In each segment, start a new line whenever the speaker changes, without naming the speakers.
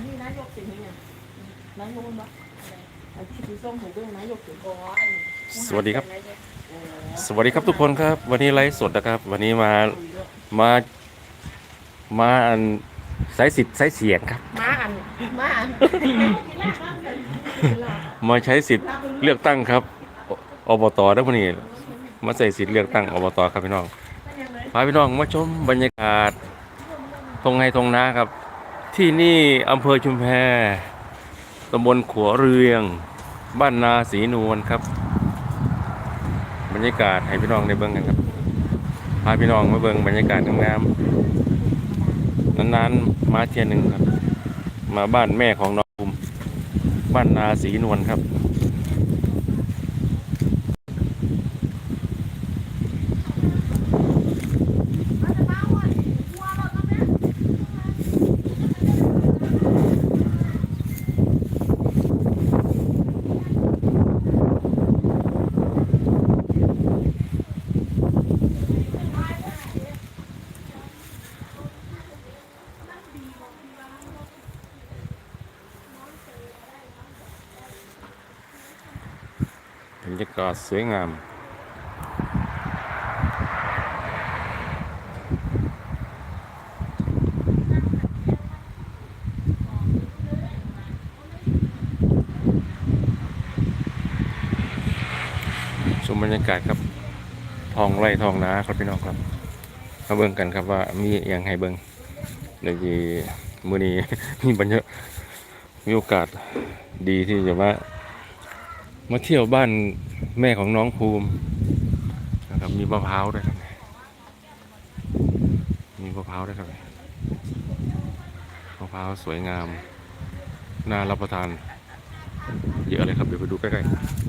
นนี้นายกสิเนี่ยนายกมั้งอันที่สีส้มของเรื่องนายกสิ
สวัสดีครับ สวัสดีครับทุกคนครับ วันนี้ไลฟ์สดนะครับ วันนี้มามา มาอันสายสิทธิ์สายเสียงครับ
มาอันมาอัน
มาใช้สิทธิ์เลือกตั้งครับออบตได้พอนี้มาใส่สิทธิ์เลือกตั้งอบตครับพี่น้องพาพี่น้องมาชมบรรยากาศทงไฮทงนาครับ ที่นี่อำเภอชุมแพตำบลขัวเรือง บ้านนาสีนวลครับ บรรยากาศให้พี่น้องได้เบิ้งกันครับ พาพี่น้องมาเบิ้งบรรยากาศงามๆนานๆมาเที่ยหนึ่งครับ มาบ้านแม่ของน้องภูมิบ้านนาสีนวลครับาสวยงาม ชมบรรยากาศครับ ทองไร่ทองนาครับพี่น้องครับมาเบิ่งกันครับว่ามีอย่างให้เบิ่งเดี๋ยวจีมื้อนี้มีบรรยากมีโอกาสดีที่จะมา มาเที่ยวบ้านแม่ของน้องภูมินะครับมีมะพร้าวด้วยครับ มีมะพร้าวด้วยครับมะพร้าวสวยงาม น่ารับประทาน เยอะเลยครับเดี๋ยวไปดูใกล้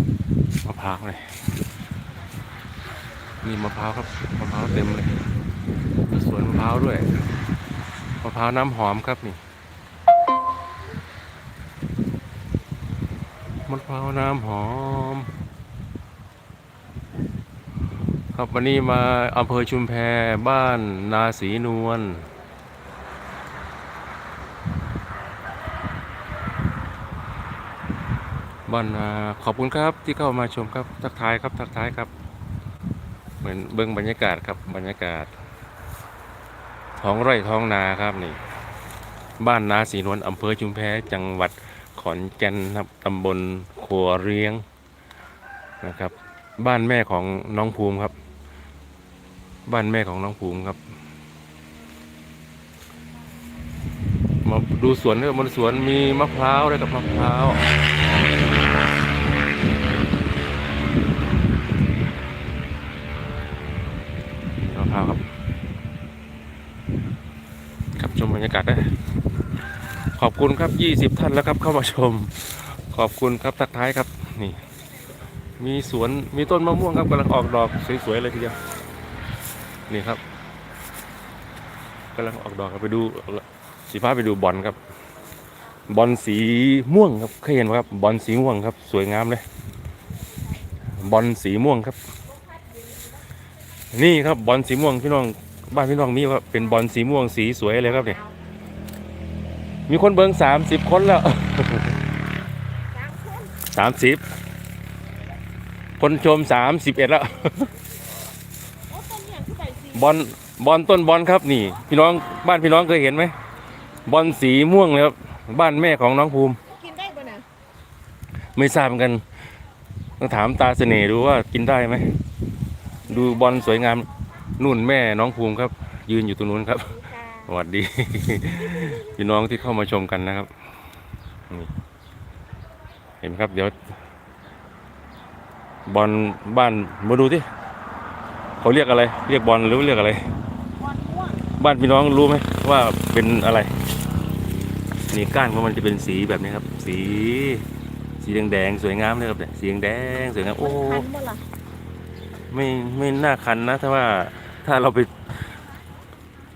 ๆมะพร้าวเลยมีมะพร้าวครับมะพร้าวเต็มเลยมีสวนมะพร้าวด้วยมะพร้าวน้ำหอมครับนี่ มะพร้าวน้ำหอม ครับวันนี้มาอำเภอชุมแพบ้านนาศรีนวลบ้านนาขอบคุณครับที่เข้ามาชมครับทักทายครับทักทายครับ เหมือนเบิ้งบรรยากาศครับบรรยากาศ ท้องไร่ท้องนาครับนี่ บ้านนาศรีนวลอำเภอชุมแพจังหวัด ขอนแก่นครับตำบลขัวเรียงนะครับ บ้านแม่ของน้องภูมิครับ บ้านแม่ของน้องภูมิครับ มาดูสวนด้วยบนสวนมีมะพร้าวด้วยกับมะพร้าวมะพร้าวครับ ครับชมบรรยากาศได้ ขอบ คุณครับ 20 ท่านแล้วครับเข้ามาชม ขอบคุณครับทักท้ายครับนี่ มีสวนมีต้นมะม่วงครับกำลังออกดอกสวยๆเลยทีเดียวนี่ครับกำลังออกดอกครับไปดูสีฟ้าไปดูบอลครับ บอลสีม่วงครับเคยเห็นไหมครับ บอลสีม่วงครับ สวยงามเลย บอลสีม่วงครับ นี่ครับบอลสีม่วงพี่น้องบ้านพี่น้องมีว่าเป็นบอลสีม่วงสีสวยเลยครับเนี่ย มีคนเบิงสามสิบคนแล้วสามสิบคนชมสามสิบเอ็ดแล้วบอลบอลต้นบอลครับนี่ พี่น้องบ้านพี่น้องเคยเห็นไหมบอลสีม่วงเลยครับบ้านแม่ของน้องภูมิ
กินได้ปะนะ
ไม่ทราบเหมือนกันต้องถามตาเสน่ห์ดูว่ากินได้ไหมดูบอลสวยงามนู่นแม่น้องภูมิครับ ยืนอยู่ตรงนู้นครับส วัสดี พี่น้องที่เข้ามาชมกันนะครับนี่เห็นไหมครับ เดี๋ยว บอลบ้านมาดูที่เขาเรียกอะไร เรียกบอลหรือเรียกอะไร
บอลม่วง
บ้านพี่น้องรู้ไหมว่าเป็นอะไร นี่ก้านของมันจะเป็นสีแบบนี้ครับ สี สีแดงๆสวยงามเลยครับเนี่ยสีแดงๆสวยงามโอ้
คันเมื่อไหร่
ไม่ไม่น่าคันนะถ้าว่าถ้าเราไป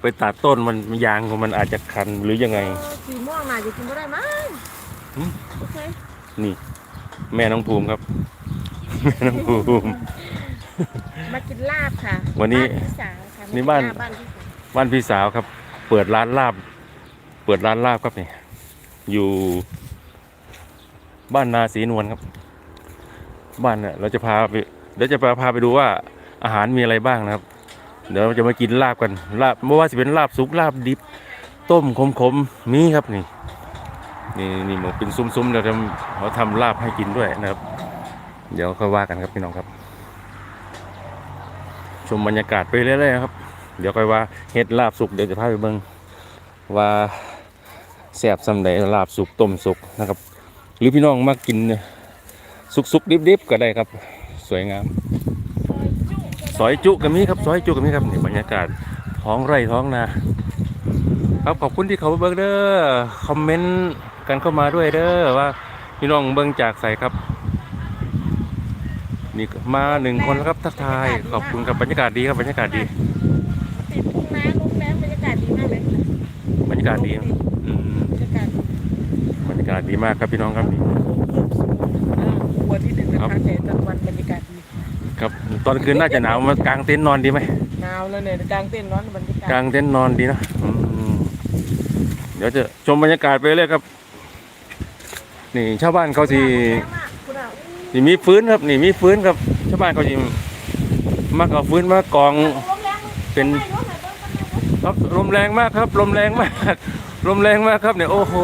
ไปตัดต้นมันยางของมันอาจจะคันหรือยังไง
สีม่วงน่าจะกินไม่ได้มั้ง
หืม
โอเค
นี่ แม่น้องภูมิครับ แม่น้องภูมิ
มากินลาบค่ะ
วันนี้
บ้าพี่สาวค่ะ
นี่บ้าน
บ้านพี่สาว
บ้านพี่สาวครับ เปิดร้านลาบ เปิดร้านลาบครับนี่อยู่บ้านนาศรีนวลครับ บ้านเนี่ยเราจะพาไปเดี๋ยวจะพาพาไปดูว่าอาหารมีอะไรบ้างนะครับ เดี๋ยวจะมากินลาบกันลาบไม่ว่าจะเป็นลาบสุกลาบดิบ ต้มขมๆมีครับนี่นี่นี่มันเป็นซุ้มๆเราทำเขาทำลาบให้กินด้วยนะครับ เดี๋ยวค่อยว่ากันครับพี่น้องครับ ชมบรรยากาศไปเรื่อยๆครับ เดี๋ยวค่อยว่าเฮ็ดลาบสุกเดี๋ยวจะพาไปเบิ่งว่าแซ่บสำใดลาบสุกต้มสุกนะครับ หรือพี่น้องมากินสุกๆดิบๆก็ได้ครับ สวยงาม ซอยจุก็มีครับซอยจุก็มีครับนี่บรรยากาศท้องไร่ท้องนาครับขอบคุณที่เขามาเบิ่งเด้อคอมเมนต์กันเข้ามาด้วยเด้อว่าพี่น้องเบิ่งจากใสครับนี่ก็มาหนึ่งคนแล้วครับทักทายขอบคุณครับบรรยากาศดีครับบรรยากาศดี
ติดทุ่งนาลุงแบงบรรยากาศดีมากเลย
บรรยากาศดีอืม
บรรยากาศ
บรรยากาศดีมากครับพี่น้องครับนี่
อ่าหัวที่หนึ่งนะ
ครั
คะ
บ
แต่ตอนวันบรรยากาศดี
ครับตอนคืนน่าจะหนาวมากางเต็นท์นอนดีไหม
หนาวแล้วเนี่ยกลางเต้นท์ร้อนบรรยากาศ
กางเต็นท์นอนดีนะอืมเดี๋ยวจะชมบรรยากาศไปเรื่อยครับ นี่ชาวบ้านเขาสิ
คุณอะ
นี่มีฟื้นครับ นี่มีฟื้นครับ ชาวบ้านเขาสิมักเอาฟื้นมากองเป็นครับลมแรงมากครับลมแรงมากลมแรงมากครับเนี่ยโอ้โห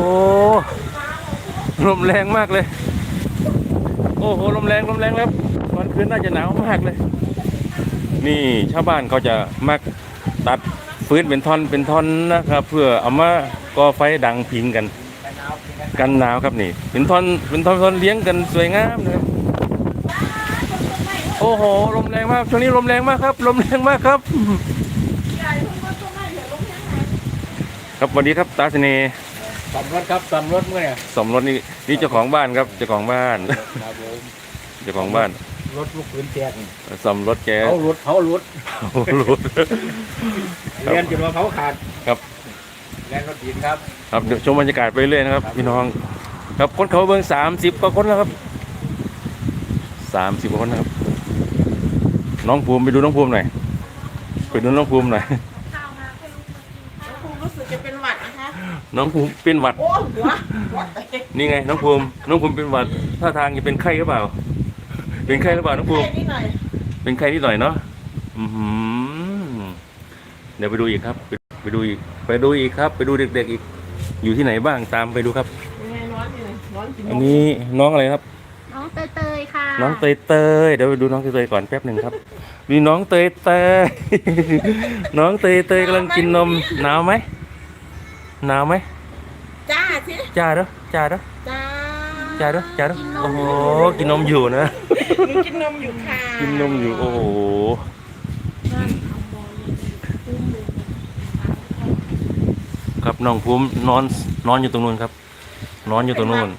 ลมแรงมากเลย โอ้โหลมแรงลมแรงครับตอน คืนน่าจะหนาวมากเลย นี่ชาวบ้านเขาจะมักตัดฟื้นเป็นท่อนเป็นท่อนนะครับ เพื่อเอามาก่อไฟดังพิงกัน กันหนาวครับนี่ เป็นท่อนเป็นท่อนท่อนเลี้ยงกันสวยงามนะครับโอ้โหลมแรงมากช่วงนี้ลมแรงมากครับ ลมแรงมากครับ ครับสวัสดีครับตาเสน่ห์
สมรถครับสมรถเมื่อเนี่ย
สมรสนี่นี่เจ้าของบ้านครับเจ้าของบ้าน
ครับผม
เจ้าของบ้าน
รถลูกปืนแจก
สมรสแก
เขารถเขารถ
โอ้โหรถครับ
เรียนจนว่าเขาขาด
ครับ
แรงรถดินครับ
ครับเดี๋ยวชมบรรยากาศไปเรื่อยนะครับ พี่น้อง ครับคนเขาเบิ่งสามสิบกว่าคนแล้วครับสามสิบกว่าคนนะครับ น้องภูมิไปดูน้องภูมิหน่อยไปดูน้องภูมิหน่อย
ครูรู้สึกจะเป็นหวัดนะคะ
น้องภูมิเป็นหวัด
โอ้หัวหัวเตะ
นี่ไง น้องภูมิ น้องภูมิเป็นหวัดท่าทางจะเป็นไข้หรือเปล่า เป็นไข้หรือเปล่าน้องภูมิ
แค่นี้หน่อย
เป็นไข้นิดหน่อยเนาะอือหือเดี๋ยวไปดูอีกครับไปไปดูอีก ไปดูอีกครับ ไปดูเด็กๆอีก อยู่ที่ไหนบ้างตามไปดูครับ
ยังไงร้อนอยู่เลยร้อนจริง
อันนี้น้องอะไรครับ
น้องเตยเตยค่ะ
น้องเตยเตยเดี๋ยวไปดูน้องเตยเตยก่อนแป๊บหนึ่งครับมีน้องเตยเตย น้องเตยเตยกำลังกินนมหนาวไหมหนาวไหม
จ้าสิ
จ้าเด้อจ้าเด้อ
จ้า
จ้าเด้อจ้าเด้อโอ้โหกินนมอยู่นะ
หนูกินนมอยู่ค่ะ
กินนมอยู่โอ้โหครับน้องภูมินอนนอนอยู่ตรงนู้นครับ นอนอยู่ตรงนู้น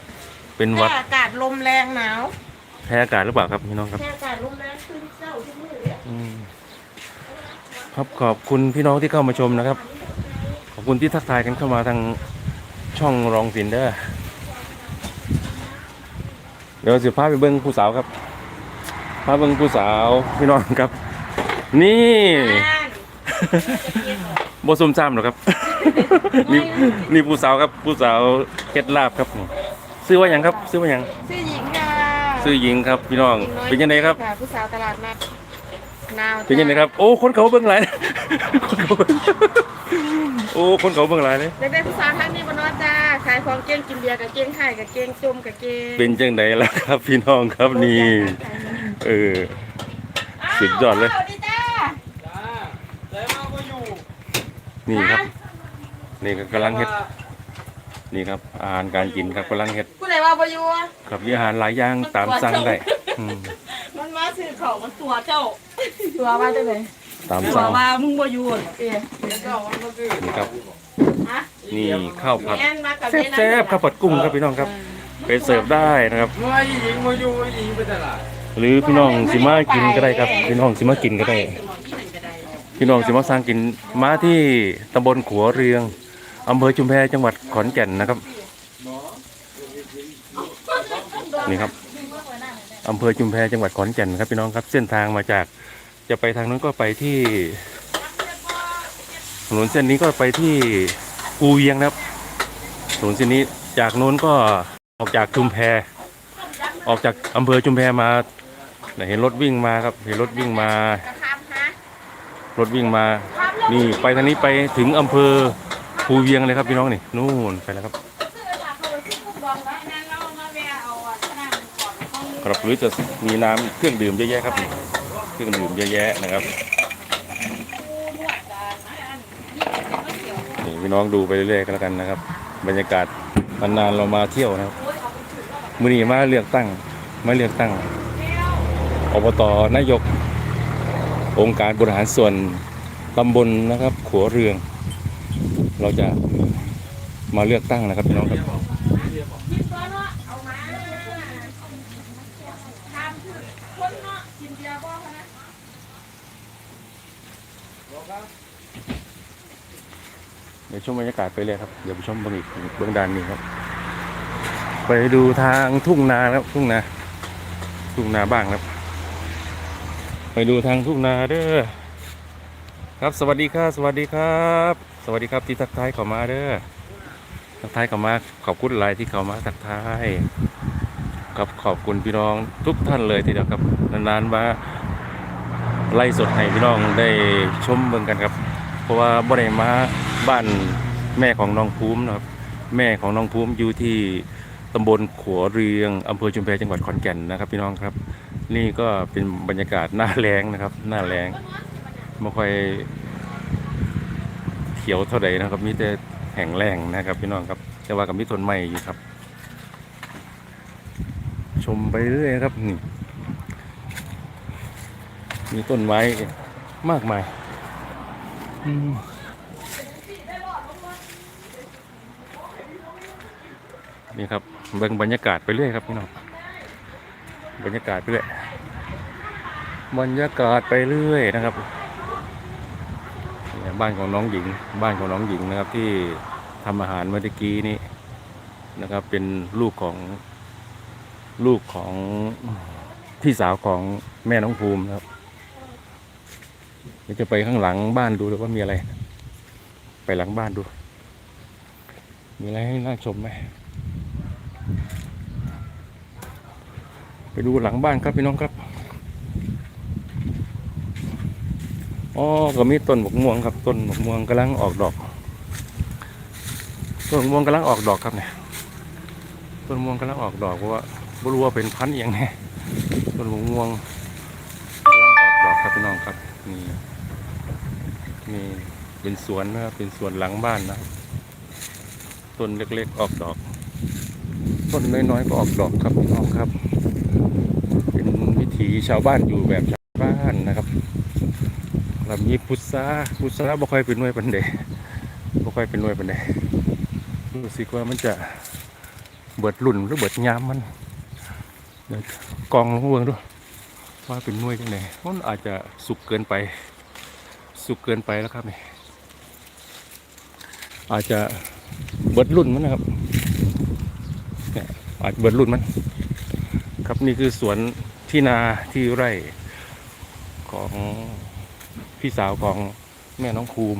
เป็นหวัด
แค่อากาศลมแรงหนาว
แพ้อากาศหรือเปล่าครับพี่น้องครับ
แค่อากาศลมแรงขึ้นเจ้าที่มือเนี่ย
อืมครับขอบคุณพี่น้องที่เข้ามาชมนะครับ ขอบคุณที่ทักทายกันเข้ามาทางช่องรองสินเด้อ เดี๋ยวสิพาไปเบิ้งผู้สาวครับพาเบิ้งผู้สาวพี่น้องครับ นี่ โบซุ่มซ่ามหรอกครับ นี่นี่ผู้สาวครับผู้สาวเคล็ดลาบครับซื้อว่าหยังครับ ซื้อว่าหยัง
ชื่อหญิงค่ะ
ซื้อหญิงครับ พี่น้องเป็นยังไงครับ
ค่ะผู้สาวตลาดนัด นาว
เป็นยังไงครับ โอ้ คนเขาเบิ่งหลายคนเขาเบิ่งโอ้ คนเขาเบิ่งหลายเลย
เด็กๆผู้สาวท่านนี้บนนอจ้า ขายของเก่งกินเบียร์กับเก่งไข่กับเก่งจุ่มกับเก่ง
เป็นจังไดล่ะครับ พี่น้องครับนี่ เออ สุดยอดเลย
สวัสดีจ้า
นี่ครับ นี่ก็กำลังเฮ็ด นี่ครับ อาหารการกินครับกำลังเฮ็ด
ผู้ใดว่าบอยูอะ
ครับมีอาหารหลายอย่างตามสั่งได้อืม
มันมา ซื้อของมันตัวเจ้า
ตัวว่าจังเลย
ตาม
ตัว
สั่ง
ว่ามึงบ่อยู่
เอ๊ะเดี๋ยวเจ้าว่าบ่คือ
นี่ครับ
ฮะ
นี่ข้าวผัด
แม่นมากับ
แซ่บๆข้าวผัดกุ้งครับพี่น้องครับ ไปเสิร์ฟได้นะครับ
เมื่อหญิงมาอยู่หญิงไปตลาด
หรือพี่น้องสิมากินก็ได้ครับ พี่น้องสิมากินก็ได้ พี่น้องสิมาสร้างกินมาที่ตำบลขัวเรืองอำเภอชุมแพจังหวัดขอนแก่นนะครับ นี่ครับ อำเภอชุมแพจังหวัดขอนแก่นครับพี่น้องครับเส้นทางมาจากจะไปทางนั้นก็ไปที่ถนนเส้นนี้ก็ไปที่ภูเวียงนะครับถนนเส้นนี้จากโน้นก็ออกจากชุมแพ ออกจากอำเภอชุมแพมาเห็นรถวิ่งมาครับ เห็นรถวิ่งมา รถวิ่งมา นี่ไปทางนี้ไปถึงอำเภอภูเวียงเลยครับพี่น้องนี่นู่นไปแล้วครับ ครับ หรือจะมีน้ำเครื่องดื่มเยอะแยะครับนี่เครื่องดื่มเยอะแยะนะครับนี่พี่น้องดูไปเรื่อยๆกันแล้วกันนะครับ บรรยากาศนานๆเรามาเที่ยวนะครับมือนี้มาเลือกตั้งมาเลือกตั้งอบตนายก องค์การบริหารส่วนตำบลนะครับขัวเรือง เราจะมาเลือกตั้งนะครับพี่น้องครับ เดี๋ยว ชมบรรยากาศไปเลยครับเดี๋ยวไปชมเบื้องอีกเบื้องด้านนี้ครับ ไปดูทางทุ่งนาครับทุ่งนาทุ่งนาบ้างครับ ไปดูทางทุ่งนาเด้อครับสวัสดีครับ สวัสดีครับ สวัสดีครับที่ทักทายเข้ามาเด้อทักทายเข้ามาขอบคุณหลายที่เข้ามาทักทายครับขอบคุณพี่น้องทุกท่านเลยทีเดียวครับนานๆมาไล่สดให้พี่น้องได้ชมเบิ่งกันครับ เพราะว่าบ่ได้มาบ้านแม่ของน้องภูมินะครับ แม่ของน้องภูมิอยู่ที่ตำบลขัวเรียงอำเภอชุมแพจังหวัดขอนแก่นนะครับ พี่น้องครับ นี่ก็เป็นบรรยากาศหน้าแรงนะครับหน้าแรงไม่ค่อยเขียวเท่าใดนะครับ มีแต่แห้งแล้งนะครับ พี่น้องครับแต่ว่ากับมีต้นไม้อยู่ครับ ชมไปเรื่อยครับนี่มีต้นไม้มากมาย นี่ครับเบิ่งบรรยากาศไปเรื่อยครับพี่น้องบรรยากาศไปเรื่อยบรรยากาศไปเรื่อยนะครับบ้านของน้องหญิง บ้านของน้องหญิงนะครับ ที่ทำอาหารเมื่อกี้นี้นะครับ เป็นลูกของลูกของพี่สาวของแม่น้องภูมินะครับ เดี๋ยวจะไปข้างหลังบ้านดูว่ามีอะไร ไปหลังบ้านดู มีอะไรให้น่าชมไหมไปดูหลังบ้านครับพี่น้องครับอ๋อก็มีต้นหมกม่วงครับต้นหมกม่วงกำลังออกดอก ต้นหมกม่วงกำลังออกดอกครับเนี่ยต้นมะม่วงกำลังออกดอกเพราะว่าไม่รู้ว่าเป็นพันธุ์อหย่างไงต้นหมกม่วงกำลังออกดอกครับพี่น้องครับ นี่นี่เป็นสวนนะครับเป็นสวนหลังบ้านนะ ต้นเล็กๆออกดอก ต้นน้อยๆก็ออกดอกครับพี่น้องครับ เป็นวิถีชาวบ้านอยู่แบบชาวบ้านนะครับเรามีพุทราพุทราบ่ค่อยเป็นหน่วยปันเดบ่ค่อยเป็นหน่วยปันเดรู้สึกว่ามันจะเบิดรุ่นหรือเบิดยามมันกองลงเบืองดูว่ ว่าเป็นหน่วยจังไดมันอาจจะสุกเกินไป สุกเกินไปแล้วครับนี่อาจจะเบิดรุ่นมันนะครับเนี่ยอาจเบิดรุ่นมัน ครับนี่คือสวนที่นาที่ไร่ของพี่สาวของแม่น้องภูม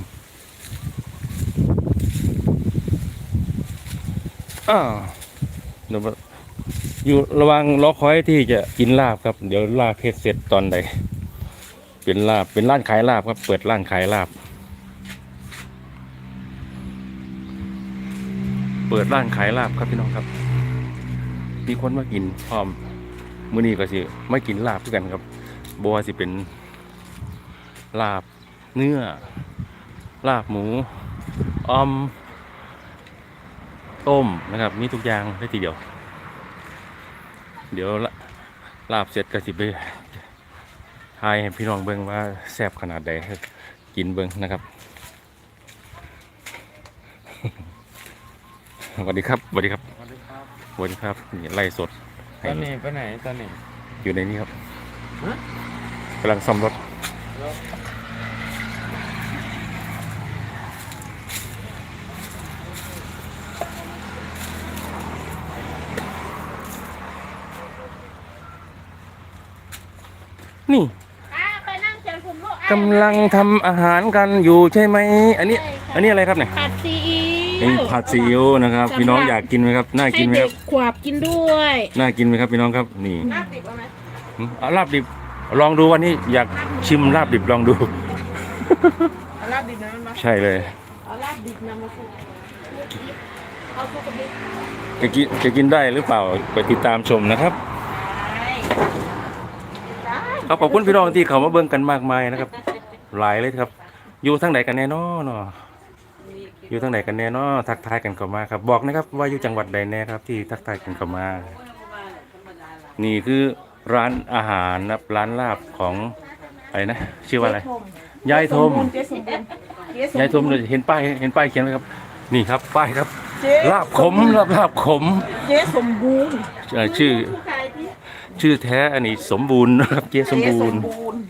อ้าวเดี๋ยว อยู่ระวังรอคอยที่จะกินลาบครับ เดี๋ยวลาบเพชรเสร็จตอนใด เป็นลาบเป็นร้านขายลาบครับ เปิดร้านขายลาบ เปิดร้านขายลาบครับพี่น้องครับ มีคนมากินพร้อมมื้อนี้ก็สิไม่กินลาบด้วยกันครับบัวสิเป็นลาบเนื้อ ลาบหมูออม ต้มนะครับ มีทุกอย่างได้ทีเดียว เดี๋ยวละลาบเสร็จก็สิไปทายให้พี่น้องเบิ่งว่าแซ่บขนาดใดให้กินเบิ่งนะครับสวัสดีครับสวัสดีครับ
สวัสดีครับ
สวัสดีครับนี่ไล่สด
ต
ให้
อนนี้ไปไหนตอนนี้
อยู่ในนี้ครับ
ฮะ
กำลังซ่อมรถนี่
อะไปนั่งเจอคุณลู กอะ
กำลังทำอาหารกันอยู่ใช่ไหมอันนี้
ใช่ค่ะ
อันนี้อะไรครับเนี่ย
ผัดซีอิ๊ว
นี่ผัดซีอิ๊วนะครับ พี่น้องอยากกินไหมครับน่ากินไหม
ให้
ค
เด็
รับ
กขวบกินด้วย
น่ากินไหมครับพี่น้องครับนี่
ลาบดิบเอาไหม
อืมเอาลาบดิบลองดูวันนี้อยากชิมลาบดิบลองดู
เอาลาบดิบนะมันมา
ใช่เลย
เอาลาบดิบนำมาคุกเอาคุกกับดิบ
จะกินจะกินได้หรือเปล่าไปติดตามชมนะครับ
ได้
ครับขอบคุณพี่น้องที่เขามาเบิ่งกันมากมายนะครับ หลายเลยครับ อยู่ทางไหนกันแน่นอเนาะอยู่ทางไหนกันแน่นอทักทายกันเข้ามาครับ บอกนะครับว่าอยู่จังหวัดใดแน่ครับ ที่ทักทายกันเข้ามา นี่คือร้านอาหารนะครับร้านลาบของอะไรนะชื่อว่าอะไรยายทม
เจ๊สมบูรณ์เจ๊สมบูรณ์
ยายทมเห็นป้ายเห็นป้ายเขียนไหมครับ นี่ครับป้ายครับ
เจ๊
ลาบขมลาบลาบขม
เจ๊สมบูรณ์
เอ่อชื่อ ชื่อแท้อันนี้สมบูรณ์นะครับเจ๊สม
เจ๊
บู
ส
ร
ม
ณ์
บูรณ์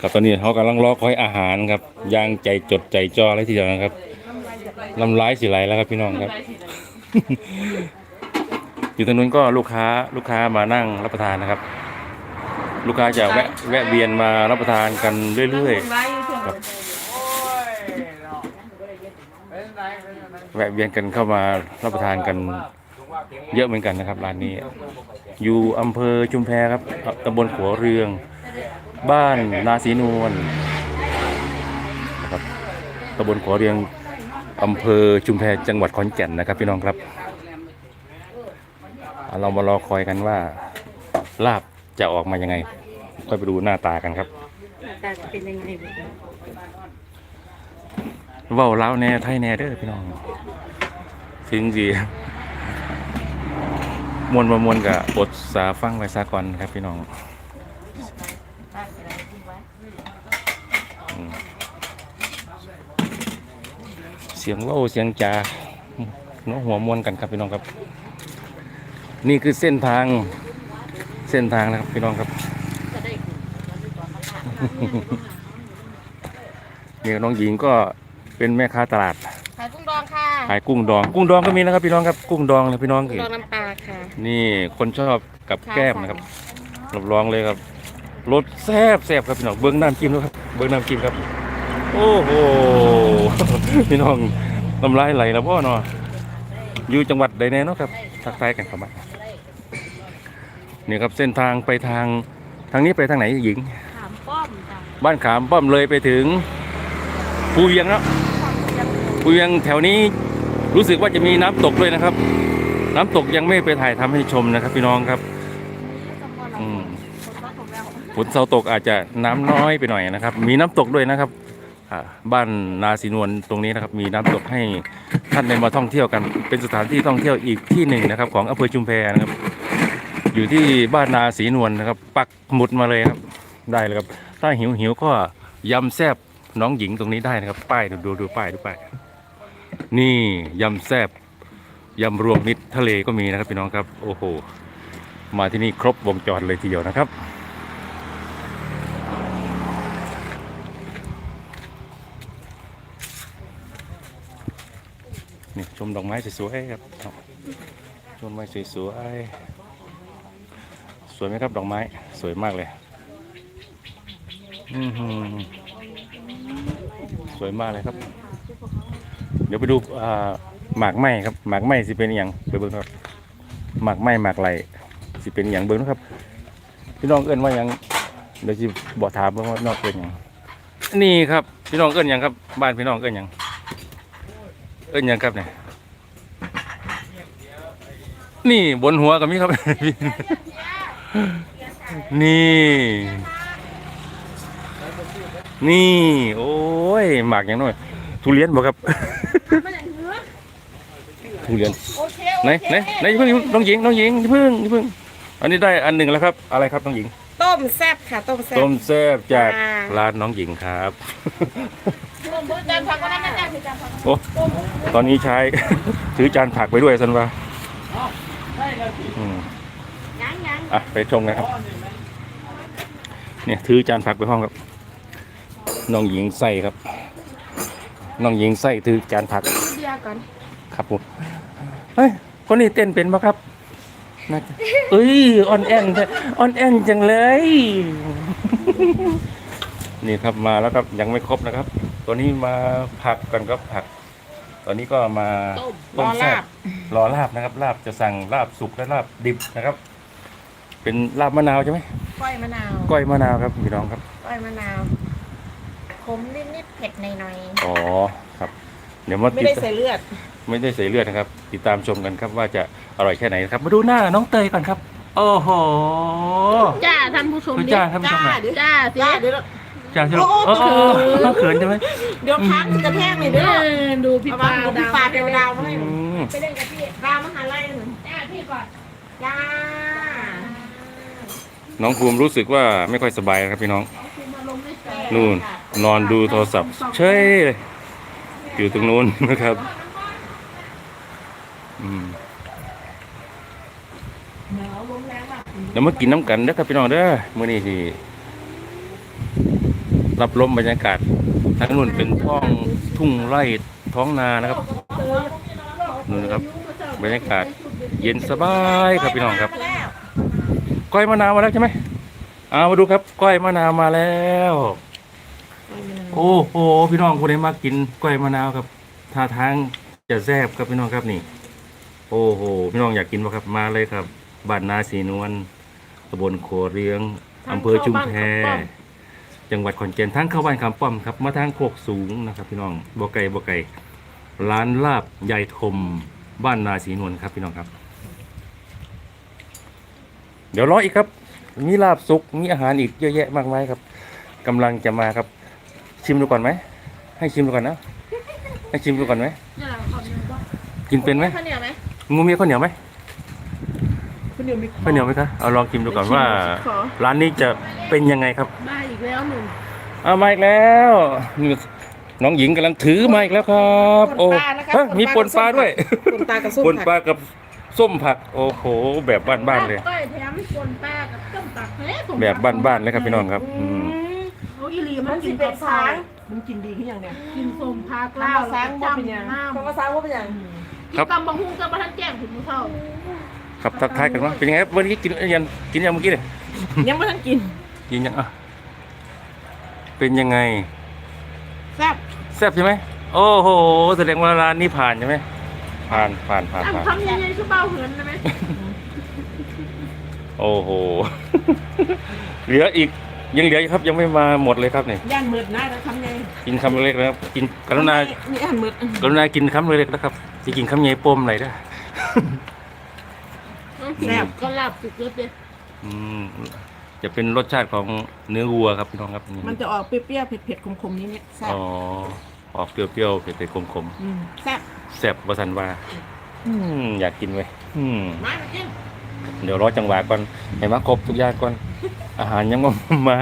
ครับตอนนี้เขากำลังรอคอยอาหารครับย่างใจจดใจจ่ออะไรทีเดียวนะครับลำลายสิไหลแล้วครับพี่น้องครับ อยู่ตรงนู้นก็ลูกค้าลูกค้ามานั่งรับประทานนะครับ ลูกค้าจะแวะแวะเวียนมารับประทานกันเรื่อย
ไล่อยู่เถอะ
ครับ
โอ้ยเนาะเป็นไรเป็นไร
ๆแวะเวียนกันเข้ามารับประทานกันเยอะเหมือนกันนะครับร้านนี้ อยู่อำเภอชุมแพครับตำบลขัวเรือง บ้านนาศรีนวลนะครับตำบลขัวเรืองอำเภอชุมแพจังหวัดขอนแก่นนะครับพี่น้องครับอะเรามารอคอยกันว่าลาบจะออกมายังไงค่อยไปดูหน้าตากันครับ
ตาเป็นยังไง
เว้าเล้าวแน่ไทยแน่เด้อพี่น้องถึงสิ มวนมามวนกับอดสาฟังไว้ซาก่อนครับพี่น้องอืมเสียงเว้าเสียงจาเน้องหัวมวนกันครับพี่น้องครับ นี่คือเส้นทางเส้นทางนะครับพี่น้องครับ นี่น้องหญิงก็เป็นแม่ค้าตลาด
ขายกุ้งดองค่ะ
ขายกุ้งดอง กุ้งดองก็มีนะครับพี่น้องครับ กุ้งดองเลยพี่น้อง
กุ้งดองน้ำปลา ค่ะ
นี่คนชอบกับแก้มนะครับรับรองเลยครับรสแซ่บแซ่บครับพี่น้องเบิ้งน้ำจิ้มด้วยครับเบิ้งน้ำจิ้มครับ โอ้โหพี่น้องน้ำลายไหลแล้วพ่อเนาะอยู่จังหวัดใดแน่เนาะครับทักทายกันครับนี่ครับเส้นทางไปทางทางนี้ไปทางไหนหญิง
ถามป้อมจ้ะ
บ้านขามป้อมเลยไปถึงภูเวียงแล้วภูเวียงแถวนี้รู้สึกว่าจะมีน้ำตกด้วยนะครับ น้ำตกยังไม่ไปถ่ายทำให้ชมนะครับ พี่น้องครับอืมฝนเสาตกอาจจะน้ำน้อยไปหน่อยนะครับ มีน้ำตกด้วยนะครับอ่าบ้านนาสีนวลตรงนี้นะครับ มีน้ำตกให้ท่านได้มาท่องเที่ยวกัน เป็นสถานที่ท่องเที่ยวอีกที่หนึ่งนะครับ ของอำเภอชุมแพนะครับ อยู่ที่บ้านนาสีนวลนะครับ ปักหมุดมาเลยครับ ได้เลยครับ ถ้าหิวหิวก็ยำแซบน้องหญิงตรงนี้ได้นะครับ ป้ายดูดูดูป้ายดูป้ายนี่ยำแซบ ยำรวมมิตรทะเลก็มีนะครับพี่น้องครับ โอ้โห มาที่นี่ครบวงจรเลยทีเดียวนะครับนี่ชมดอกไม้สวยๆครับชมดอกไม้สวยๆสวยไหมครับดอกไม้สวยมากเลยอือหือสวยมากเลยครับ เดี๋ยวไปดูอ่า หมากไหมครับหมากไหมสิเป็นอย่างไปเบิ่งครับหมากไหมหมากไหลสิเป็นอย่างเบิ่งนะครับ พี่น้องเอิ้นว่าหยังเดี๋ยวสิบอกถามเบิ่งว่านอกเอิ้นหยังนี่ครับพี่น้องเอิ้นหยังครับ บ้านพี่น้องเอิ้นหยังเอิ้นหยังครับเนี่ยนี่บนหัวกับมีครับ นี่ นี่ โอ้ยหมากอย่างน้อยทุเรียนบ่ครับ ทุเรียน
โอเค
ไหนไหนไหนอย่าเพิ่งน้องหญิงน้องหญิงอย่าเพิ่งอย่าเพิ่ง อันนี้ได้อันหนึ่งแล้วครับ อะไรครับน้องหญิง
ต้มแซ่บค่ะ ต้มแซ่บ
ต้มแซ่บจาก
อ่า
ร้านน้องหญิงครับ
จานผักก็ได้นะจ๊ะจานผัก
โอ้ตอนนี้ใช้ถือจานผักไปด้วยสันว่าอืม
ยังยัง
อะไปชมกันครับ เนี่ยถือจานผักไปห้องครับ น้องหญิงใส่ครับ น้องหญิงใส่ถือจานผัก
เบียร์ก่อน
ครับผมเฮ้ยคนนี้เต้นเป็นปะครับน่าจะเอ้ยอ่อนแอนจังอ่อนแอนจังเลย นี่ครับมาแล้วครับยังไม่ครบนะครับ ตัวนี้มาผักกันครับผัก ตอนนี้ก็มา
ต้ม
ต้ม
รอ
แซ่
ลา
บบรอลาบนะครับลาบจะสั่งลาบสุกและลาบดิบนะครับ เป็นลาบมะนาวใช่ไหม
ก้อยมะนาว
ก้อยมะนาวครับพี่น้องครับ
ก้อยมะนาวขมนิดๆเผ็ดหน่อย
อ๋อครับ เดี๋ยวมา
ไม่
ติด
ได้ใส่เลือด
ไม่ได้ใส่เลือดนะครับ ติดตามชมกันครับว่าจะอร่อยแค่ไหนนะครับ มาดูหน้าน้องเตยก่อนครับ โอ้โห
ๆจ้าท่านผู้ชม
คุณ
ดิ
จ้าท่านผู้ชมหน่อย
จ้าสิ
จ้าเดี๋ยว
จ้าใช่ไหมโอ้โหต้องเขินใช่ไหม
เดี๋ยวพักกระแทกหน่อย
เอ
เด้อ
อดูพี่
เอา
ปา
มาพี่ปลาเทวดาวมาให้
อืม
ไปเล่นกับพี่
ดาวมหาลัยหนึ่ง
จ้าพี่ก่อน
จ้า
น้องภูมิรู้สึกว่าไม่ค่อยสบายนะครับพี่น้อง
คุณมาลงไม่แซ่
นู่นนอนดูโทรศัพท์เฉยเลยอยู่ตรงนู้นนะครับ อืม
หนาวลมแรงอะ
เดี๋ยวมากินน้ำกันนะครับพี่น้องเด้อมื้อนี้ที่รับลมบรรยากาศทางนู้นเป็นท้องทุ่งไร่ท้องนานะครับนู่นนะครับ บรรยากาศเย็นสบายครับพี่น้องครับ
แล้ว
ก้อยมะนาวมาแล้วใช่ไหมเอามาดูครับ ก้อยมะนาวมาแล้ว โอ้โหพี่น้องคนไหนมากินก้อยมะนาวครับท่าทางจะแซ่บครับพี่น้องครับนี่ โอ้โหพี่น้องอยากกินป่ะครับมาเลยครับบ้านนาสีนวลตำบลโคเรียงอำเภอชุมแพจังหวัดขอนแก่นทางเข้าบ้านคำป้อมครับมาทางโคกสูงนะครับ พี่น้องบ่ไก่บ่ไก่ร้านลาบยายทม บ้านนาสีนวลครับพี่น้องครับ เดี๋ยวรออีกครับ มีลาบสุกมีอาหารอีกเยอะแยะมากมายครับกำลังจะมาครับ ชิมดูก่อนไหมให้ชิมดูก่อนนะให้ชิมดูก่อนไหม
เนี่ยเราขอเนื้อบ้าง
กินเป็นไหม
ข้าวเหนียวไหม
งูมีข้าวเหนียวไหม
คุณเดี๋ยวมี
ข้าวเหนียวไหมคะเอาลองชิมดูก่อนว่า
ขอ
ร้านนี้จะเป็นยังไงครับ
มาอีกแล้วหนึ่ง
เอามาอีกแล้วนี่น้องหญิงกำลังถือมาอีกแล้วครับโอ้ฮะมีปนปลาด้วย
ปนปลากับส้ม
ปนปลากับส้มผัก โอ้โห แบบบ้านๆเลย
ก้อยแถมปนปลากับต้มตักเฮ้ยผม
แบบบ้านๆเลยครับพี่น้องครับอืม
โอ้ยอีหลีมั
มันน
กิ
สิ
น
เป็
กับ
น
ข้า
สาวงมันกินดีขึ้นอย่างเนี้ย
กินส้มผัก
ลา
ลาว
วสางว่าเป็นยัง
น้ำ
คำว่าสางว่าเป็นยัง
กินตำบังหุ่งกับบ้านแจ้งถึงมื้อเช้า
ครับทักทายกันว่าเป็นยังไงครับวันนี้กินยังกินยังเมื่อกี้เลย
ยังไม่ทันกิน
กินยังอะเป็นยังไง
แซ่บ
แซ่บใช่ไหมโอ้โหแสดงว่าร้านนี้ผ่านใช่ไหมผ่านผ่านผ่านผ่าน
ทำทำยังไงคือเบาเหินได้ไหม
โอ้โหเหลืออีก ยังเหลืออยู่ครับยังไม่มาหมดเลยครับนี่
ย่านมืดนะแล้วทำไง
กินคำเล็กๆนะครับ กินกรุณา
นี่ย่านมืด
กรุณากินคำเล็กๆนะครับจะกินคำใหญ่ปมอะไรได้
แซ่บก็ลาบสุกเยอะเลย
อืมจะเป็นรสชาติของเนื้อวัวครับพี่น้องครับ
มันจะออกเปรี้ยวๆเผ็ดๆขมๆนิดๆแซ่บ
อ๋อออกเปรี้ยวๆเผ็ดๆขม
มแซ่บ
ๆแซ่บวาสันว่าอืมอยากกินเว้ยอืม
มามากิน
เดี๋ยวรอจังหวะก่อนให้มาครบทุกอย่างก่อน อาหารยังบ่มา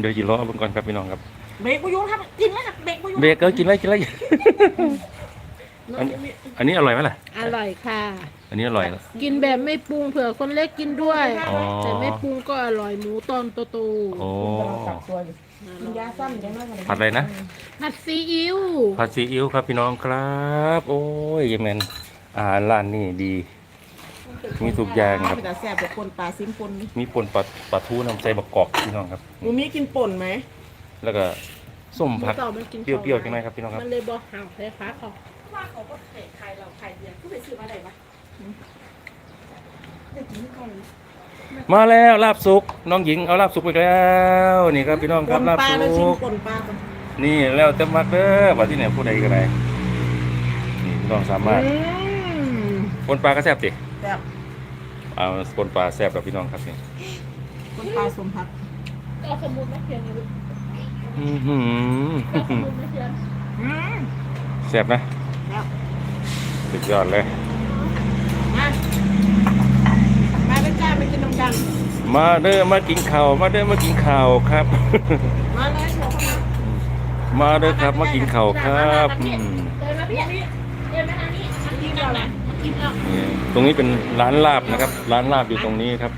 เดี๋ยวจีรอเบิ่งก่อนครับพี่น้องครับ
เบรกบุยุงครับกินไหมครับเบรกบุยุง
เบรกเออกินเลยกินเลยอันอันนี้อร่อยไหมล่ะ
อร่อยค่ะ
อันนี้อร่อยเหรอ
กินแบบไม่ปรุงเผื่อคนเล็กกินด้วย
อ๋อ
แต่ไม่ปรุงก็อร่อยหมูตอนโต
โอ้
กำลังปรับตัวอยู่กินยาซ้ำจังเลย
ผัดอะไรนะ
ๆผัดซีอิ๊ว
ผัดซีอิ๊วครับพี่น้องครับ โอ้ยเยเมนอาหารร้านนี่ดี มีทุกอย่างครับ
แต่แซ่บแบบปนปลาซิมปน
มีป่นปลาปลาทูน้ำใส่บักกอกพี่น้องครับ
มูมีกินป่นไหม
แล้วก็ส้ม
หมู
ผัก
ต่อมันกิน
เปรี้ยวๆจังไหมครับพี่น้องครับ
มันเลยบอกห่าวแพ้ฟ้าเขา
ว่าเขาก็เตะไข่เราไข่เดียวก็ไปซื้อมาไหนวะเด็กกินไข่
มาแล้วลาบสุกน้องหญิงเอาลาบสุกไปแล้วนี่ครับพี่น้อง
ป
ครับ
น
ลาบ
ปลา
สุ
แล้วชิม
ก
ปนปลาก่อน
นี่แล้วเต็มมักเด้อว่าที่ไหนผู้ใดก็ได้นี่พี่น้องสามารถ
อืม
ปนปลาก็แซ่บดิ
แซ่บ
เอาปนปลาแซ่บกับพี่น้องครับนี่
ปนปลาสมผัก
เอาสมุนมาเขียนเลย
อื้อหือ
เอาสมุนมาเขียน
อืม
แซ่บนะ
แซ่บ
สุดยอดเลย
มามาแล้วจ้าไปกินน้ำกัน
มาเด้อมากินข้าวมาเด้อมากินข้าวครับ
มาเลยโชว์เข้ามา
มาเด้อครับมากินข้าวครับอืม
เดินมาพี่เดินมาทางนี้มากินแล้ว นะมากินแล้ว
นี่ตรงนี้เป็นร้านลาบนะครับ ร้านลาบอยู่ตรงนี้ครับ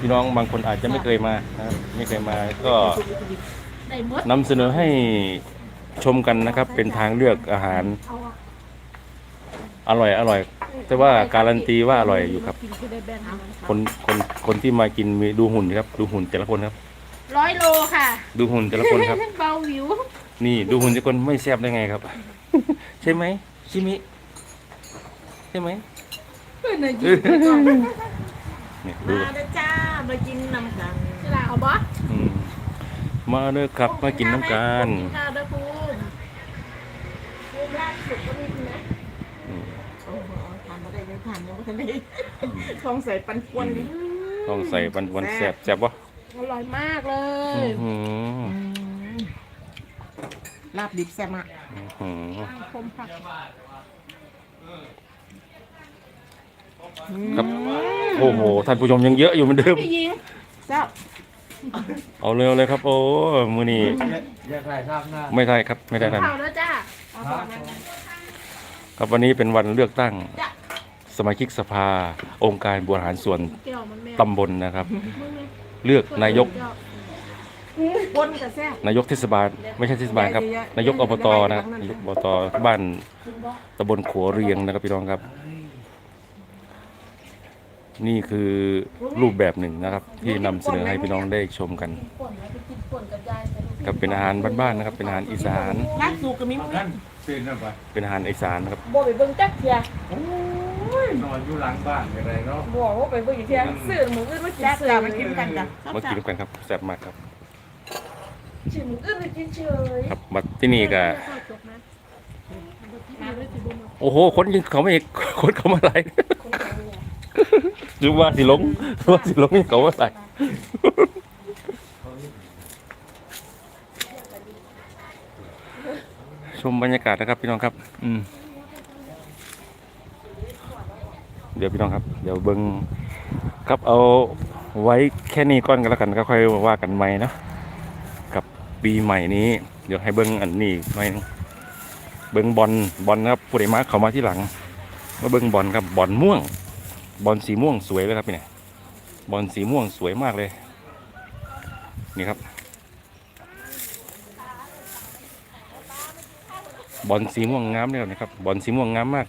พี่น้องบางคนอาจจะไม่เคยมานะครับไม่เคยมาก็
ได้หมด
นำเสนอให้ชมกันนะครับ เป็นทางเลือกอาหาร
เอาอะ
อร่อยอร่อย แต่ว่าการันตีว่าอร่อยอยู่ครับ
กินคือได้แบ่งเอา
คนคนคนที่มากินมีดูหุ่นครับ ดูหุ่นแต่ละคนครับ
ร้อยโลค่ะ
ดูหุ่นแต่ละคนครับ
เบาหวิว
นี่ดูหุ่นแต่ละคนไม่แซ่บได้ไงครับ ใช่ไหมชิมิใช่ไหม
เป็นอะไร
เอ
กิน
อเนี่ยดู
มาเด้อจ้ามากินน้ำกัน
จะลาเอาบ่
อืมมาเด้อครับมากินน้ำกัน
ข้าวเด้อภูมิภูมิล่าสุดก็มีนะ
อืม
โอ้โหทานมาได้ยังทานยังไม่ทันได้ท้องใส่ปันป่วนดิ
ต้องใส่วันวันแซ่บแซ่บวะ
อร่อยมากเลย
อื้อหือ
ลาบดิบแซ่บมาก
อื้อหือ
คมผัก
ครับโอ้โหท่านผู้ชมยังเยอะอยู่เหมือนเดิม
พี่ยิงแซ่บ
เอาเร็วเลยครับ โอ้มือนี้
อยากถ่ายภาพหน้า
ไม่ได้ครับไม่ได้ทัน
ข้าวเด้อจ้าเอาพอนะ
ครับวันนี้เป็นวันเลือกตั้ง สมาชิกสภา องค์การบริหารส่วน
เกี่ยวมันแม่
ตำบลนะครับเลือกนายก
ปนกับแซ่บ
นายกเทศบาล ไม่ใช่เทศบาลครับ นายกอบตนะครับนายกอบตบ้านตำบลขัวเรียงนะครับพี่น้องครับ นี่คือรูปแบบหนึ่งนะครับ ที่นำเสนอให้พี่น้องได้ชมกัน
ป่นแล้วไปกินป่นกับยายไปลูก
ครับเป็นอาหารบ้านๆนะครับ เป็นอาหารอีสาน
ลาบสูกกับมิ้ง
นั่นตื่นแล้วปะ
เป็นอาหารอีสานนะครับ
บ่ไปเบิ่งจักเทีย
โอ้ยนอนอยู่หลังบ้านอะไรเนาะ
บ่ว่าไปเบิ่งอีกเทียซื้อหมูอื่นมากิน
แซ่บ
ซื้อ
จ้ามากินกันจ้ะ
มากินกันครับแซ่บมากครับ
ซื้อหมูอื่นมากินเฉย
ครับมาที่นี่ก็
ข้าวจบนะน้ำด้วยสิบ่มา
โอ้โหคนยังเขาไม่เอกคนเขามาไหลาย
คนเดียวเนี่ย
ดูว่าสิหลงว่าสิหลงยังเขามาใส่ชมบรรยากาศนะครับพี่น้องครับ อืมเดี๋ยวพี่น้องครับ เดี๋ยวเบิ้งครับเอาไว้แค่นี้ก่อนกันแล้วกันก็ค่อยว่ากันใหม่นะกับปีใหม่นี้ เดี๋ยวให้เบิ้งอันนี้หน่อยนึงเบิ้งบอลบอลครับผู้ใดมาเขามาที่หลังมาเบิ้งบอลครับบอลม่วง บอลสีม่วงสวยเลยครับพี่เนี่ยบอลสีม่วงสวยมากเลย นี่ครับ บอลสีม่วงงามเลยครับนี่ครับ บอลสีม่วงงามมาก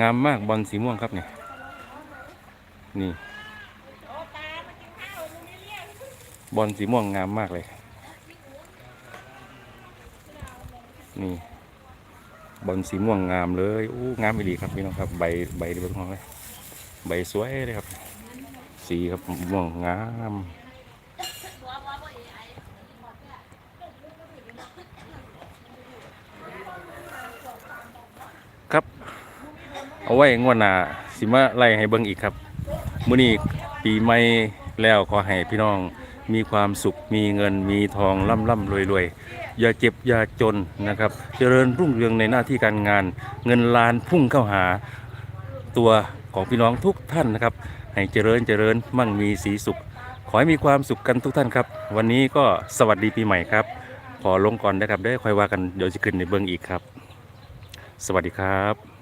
งามมากบอลสีม่วงครับเนี่ยนี่ บอลสีม่วงงามมากเลย นี่ บอลสีม่วงงามเลย อู้งามไปดีครับพี่น้องครับ ใบใบเบิ้งของเลย ใบสวยเลยครับ สีครับม่วงงามครับ เอาไว้งวดหน้าสิมาไล่ให้เบิ่งอีกครับมื้อนี้ปีใหม่แล้วขอให้พี่น้องมีความสุขมีเงินมีทองร่ำร่ำรวยรวยอย่าเจ็บอย่าจนนะครับ เจริญรุ่งเรืองในหน้าที่การงาน เงินล้านพุ่งเข้าหาตัว ของพี่น้องทุกท่านนะครับ ให้เจริญเจริญมั่งมีสีสุข ขอให้มีความสุขกันทุกท่านครับ วันนี้ก็สวัสดีปีใหม่ครับ ขอลงก่อนนะครับได้ค่อยว่ากันเดี๋ยวจะขึ้นในเบื้องอีกครับ สวัสดีครับ